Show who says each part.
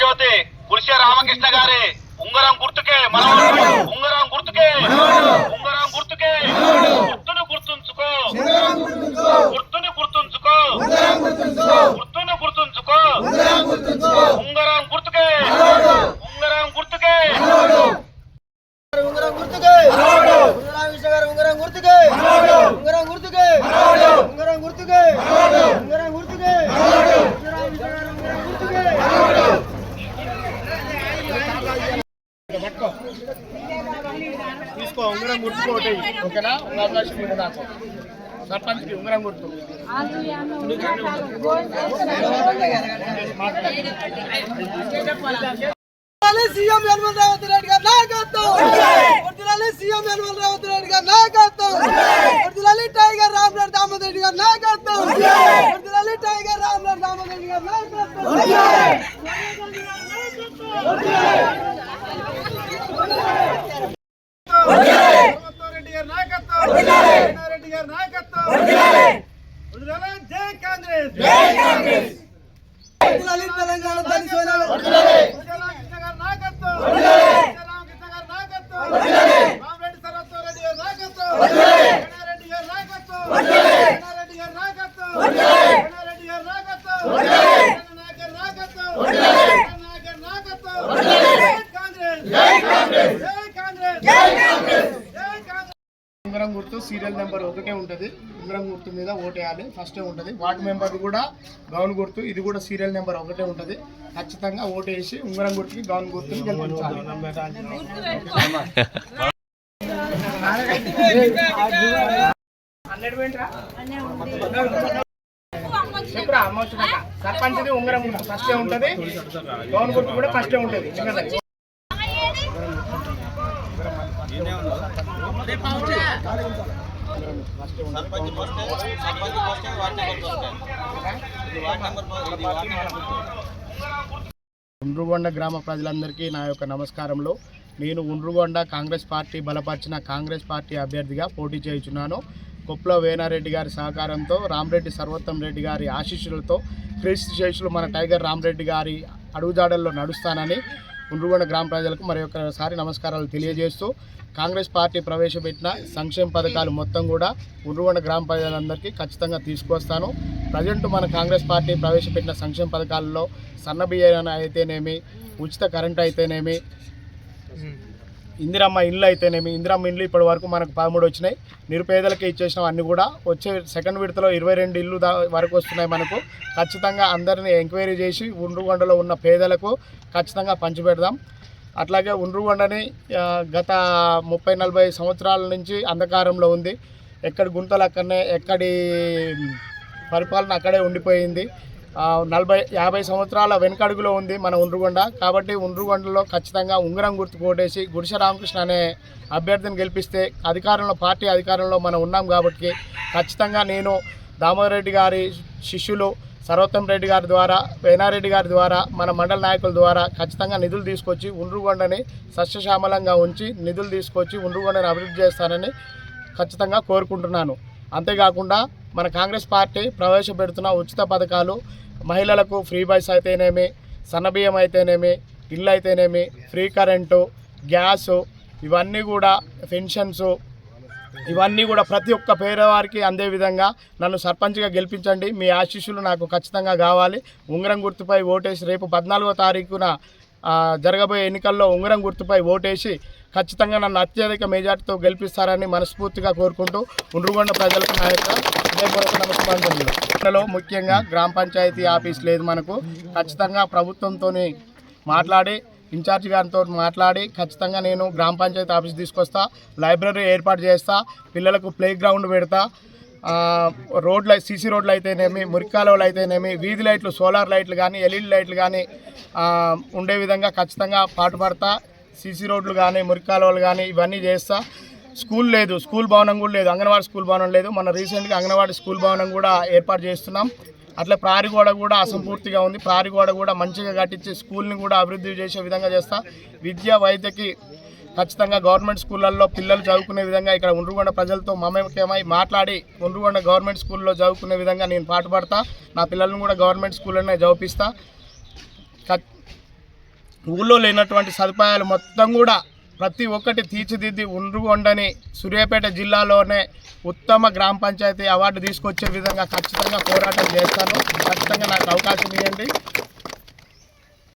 Speaker 1: జ్యోతి గుడిసె రామకృష్ణ గారి. ఉంగరం గుర్తుకే మన ఉంగరం గుర్తుకే. ఉంగరం గుర్తుకే. గుర్తును గుర్తుంచుకో గుర్తును గుర్తుంచుకో గుర్తును గుర్తుంచుకో ఉంగరం గుర్తుకే ఉంగరం గుర్తుకే
Speaker 2: ఉంగరం గుర్తుకే రామకృష్ణ గారు ఉంగరం గుర్తుకే ఉంగరం గుర్తుకే ఉంగరం గుర్తుకే ఉంగరం గుర్తుకే రామకృష్ణ గారు ఉంగరం గుర్తుకే
Speaker 3: తీసుకో ఉంగరం చేయి ఓకేనా? ఒక అవకాశం ఉంది నాకు సర్పంచ్కి ఉంగరం గుర్తు
Speaker 2: వర్ధిల్లాలి సీఎం జగన్మోహన్ రేవంత్ రెడ్డి గారు నాయకత్వం వర్ధిల్లాలి సీఎం యనమల రేవంత్ రెడ్డి గారి నాయకత్వం వర్ధిల్లాలి టైగర్ రామరెడ్డి దామోదర్ రెడ్డి గారి నాయకత్వం వర్ధిల్లాలి టైగర్ రామరెడ్డి దామోదర్ రెడ్డి గారి నాయకత్వం
Speaker 3: రెడ్డి గారి నాయకత్వం రెడ్డి గారి నాయకత్వం వదిలాలి, జై కాంగ్రెస్.
Speaker 2: తెలంగాణ తల్లి
Speaker 3: గారి నాయకత్వం రామకృష్ణ గారి నాయకత్వం రామరెడ్డి సరస్వతి రెడ్డి గారి నాయకత్వం రెడ్డి గారి నాయకత్వం రెడ్డి గారి నాయకత్వం రెడ్డి గారి నాయకత్వం నాయకర్ నాయకత్వం నాయకర్ నాయకత్వం జై కాంగ్రెస్ జై కాంగ్రెస్ జై కాంగ్రెస్ జై కాంగ్రెస్ జై కాంగ్రెస్ ఉంగరం గుర్తు సీరియల్ నెంబర్ ఒకటే ఉంటుంది. ఉంగరం గుర్తు మీద ఓటేయాలి. ఫస్టే ఉంటుంది. వార్డు మెంబర్ కూడా గౌన్ గుర్తు. ఇది కూడా సీరియల్ నెంబర్ ఒకటే ఉంటుంది. ఖచ్చితంగా ఓటేసి ఉంగరం గుర్తుకి గౌన్ గుర్తుని గెలిపించాలి? చెప్పురా అమ్మ వచ్చినాక? సర్పంచ్ది ఉంగరం గుర్తు. ఫస్టే ఉంటుంది. గౌన్ గుర్తు కూడా ఫస్టే ఉంటుంది. ఎందుకంటే ఉండ్రుగొండ గ్రామ ప్రజలందరికీ నా యొక్క నమస్కారంలో నేను ఉండ్రుగొండ కాంగ్రెస్ పార్టీ బలపరిచిన కాంగ్రెస్ పార్టీ అభ్యర్థిగా పోటీ చేయుచున్నాను. కొప్పుల వేనారెడ్డి గారి సహకారంతో రామరెడ్డి సర్వోత్తం రెడ్డి గారి ఆశీస్సులతో క్రీస్తు శేషులు మన టైగర్ రామరెడ్డి గారి అడుగుజాడల్లో నడుస్తానని ఉండ్రుగొండ గ్రామ ప్రజలకు మరి ఒకసారి నమస్కారాలు తెలియజేస్తూ కాంగ్రెస్ పార్టీ ప్రవేశపెట్టిన సంక్షేమ పథకాలు మొత్తం కూడా ఉండ్రుగొండ గ్రామ ప్రజలందరికీ ఖచ్చితంగా తీసుకొస్తాను. ప్రజెంట్ మన కాంగ్రెస్ పార్టీ ప్రవేశపెట్టిన సంక్షేమ పథకాలలో సన్న బియ్యం అయితేనేమి ఉచిత కరెంట్ అయితేనేమి ఇందిరమ్మ ఇల్లు అయితేనేమి ఇందిరమ్మ ఇల్లు ఇప్పటి వరకు మనకు పదమూడు వచ్చినాయి. నిరుపేదలకి ఇచ్చేసిన అన్ని కూడా. వచ్చే సెకండ్ విడతలో ఇరవై రెండు ఇల్లు దా వరకు వస్తున్నాయి మనకు. ఖచ్చితంగా అందరినీ ఎంక్వైరీ చేసి ఉండ్రుగొండలో ఉన్న పేదలకు ఖచ్చితంగా పంచిపెడదాం. అట్లాగే ఉండ్రుగొండని గత ముప్పై నలభై సంవత్సరాల నుంచి అంధకారంలో ఉంది. ఎక్కడి గుంతలు అక్కడనే ఎక్కడి పరిపాలన అక్కడే ఉండిపోయింది. నలభై యాభై సంవత్సరాల వెనుకడుగులో ఉంది మన ఉండ్రుగొండ. కాబట్టి ఉండ్రుగొండలో ఖచ్చితంగా ఉంగరం గుర్తు కోటేసి గుడిసె రామకృష్ణ అనే అభ్యర్థిని గెలిపిస్తే అధికారంలో పార్టీ అధికారంలో మనం ఉన్నాం కాబట్టి ఖచ్చితంగా నేను దామోదర్ రెడ్డి గారి శిష్యులు సర్వోత్తం రెడ్డి గారి ద్వారా వేనారెడ్డి గారి ద్వారా మన మండల నాయకుల ద్వారా ఖచ్చితంగా నిధులు తీసుకొచ్చి ఉండ్రుగొండని సస్యశ్యామలంగా ఉంచి నిధులు తీసుకొచ్చి ఉండ్రుగొండని అభివృద్ధి చేస్తానని ఖచ్చితంగా కోరుకుంటున్నాను. అంతేకాకుండా మన కాంగ్రెస్ పార్టీ ప్రవేశపెడుతున్న ఉచిత పథకాలు మహిళలకు ఫ్రీ బస్ అయితేనేమి సన్నబియ్యం అయితేనేమి ఇల్లు అయితేనేమి ఫ్రీ కరెంటు గ్యాసు ఇవన్నీ కూడా పెన్షన్స్ ఇవన్నీ కూడా ప్రతి ఒక్క పేదవారికి అందే విధంగా నన్ను సర్పంచ్గా గెలిపించండి. మీ ఆశీస్సులు నాకు ఖచ్చితంగా కావాలి. ఉంగరం గుర్తుపై ఓటేసి రేపు పద్నాలుగో తారీఖున జరగబోయే ఎన్నికల్లో ఉంగరం గుర్తుపై ఓటేసి ఖచ్చితంగా నన్ను అత్యధిక మెజార్టీతో గెలిపిస్తారని మనస్ఫూర్తిగా కోరుకుంటూ ఉండ్రుగొండ ప్రజలకు నా యొక్క హృదయపూర్వక నమస్కారం ముఖ్యంగా గ్రామ పంచాయతీ ఆఫీస్ లేదు మనకు. ఖచ్చితంగా ప్రభుత్వంతో మాట్లాడి ఇన్ఛార్జ్ గారితో మాట్లాడి ఖచ్చితంగా నేను గ్రామ పంచాయతీ ఆఫీస్ తీసుకొస్తా లైబ్రరీ ఏర్పాటు చేస్తా పిల్లలకు ప్లే గ్రౌండ్ పెడతా రోడ్లు సీసీ రోడ్లు అయితేనేమి మురికాలువలు అయితేనేమి వీధి లైట్లు సోలార్ లైట్లు కానీ ఎల్ఈడి లైట్లు కానీ ఉండే విధంగా ఖచ్చితంగా పాటుపడతా సీసీ రోడ్లు కానీ మురికాలువలు కానీ ఇవన్నీ చేస్తా. స్కూల్ లేదు స్కూల్ భవనం కూడా లేదు అంగన్వాడీ స్కూల్ భవనం లేదు. మన రీసెంట్గా అంగన్వాడీ స్కూల్ భవనం కూడా ఏర్పాటు చేస్తున్నాం. అట్లా ప్రారిగోడ కూడా అసంపూర్తిగా ఉంది. ప్రారిగోడ కూడా మంచిగా కట్టించి స్కూల్ని కూడా అభివృద్ధి చేసే విధంగా చేస్తా. విద్య వైద్యకి ఖచ్చితంగా గవర్నమెంట్ స్కూళ్ళల్లో పిల్లలు చదువుకునే విధంగా ఇక్కడ ఉండ్రుగొండ ప్రజలతో మమేకమై మాట్లాడి ఉండ్రుగొండ గవర్నమెంట్ స్కూల్లో చదువుకునే విధంగా నేను పాటుపడతా. నా పిల్లలను కూడా గవర్నమెంట్ స్కూల్లోనే చదివిస్తా ఊళ్ళో లేనటువంటి సదుపాయాలు మొత్తం కూడా ప్రతి ఒక్కటి తీర్చిదిద్ది ఉండ్రుగొండని సూర్యాపేట జిల్లాలోనే ఉత్తమ గ్రామ పంచాయతీ అవార్డు తీసుకొచ్చే విధంగా ఖచ్చితంగా పోరాటం చేస్తాను. ఖచ్చితంగా నాకు అవకాశం ఇవ్వండి.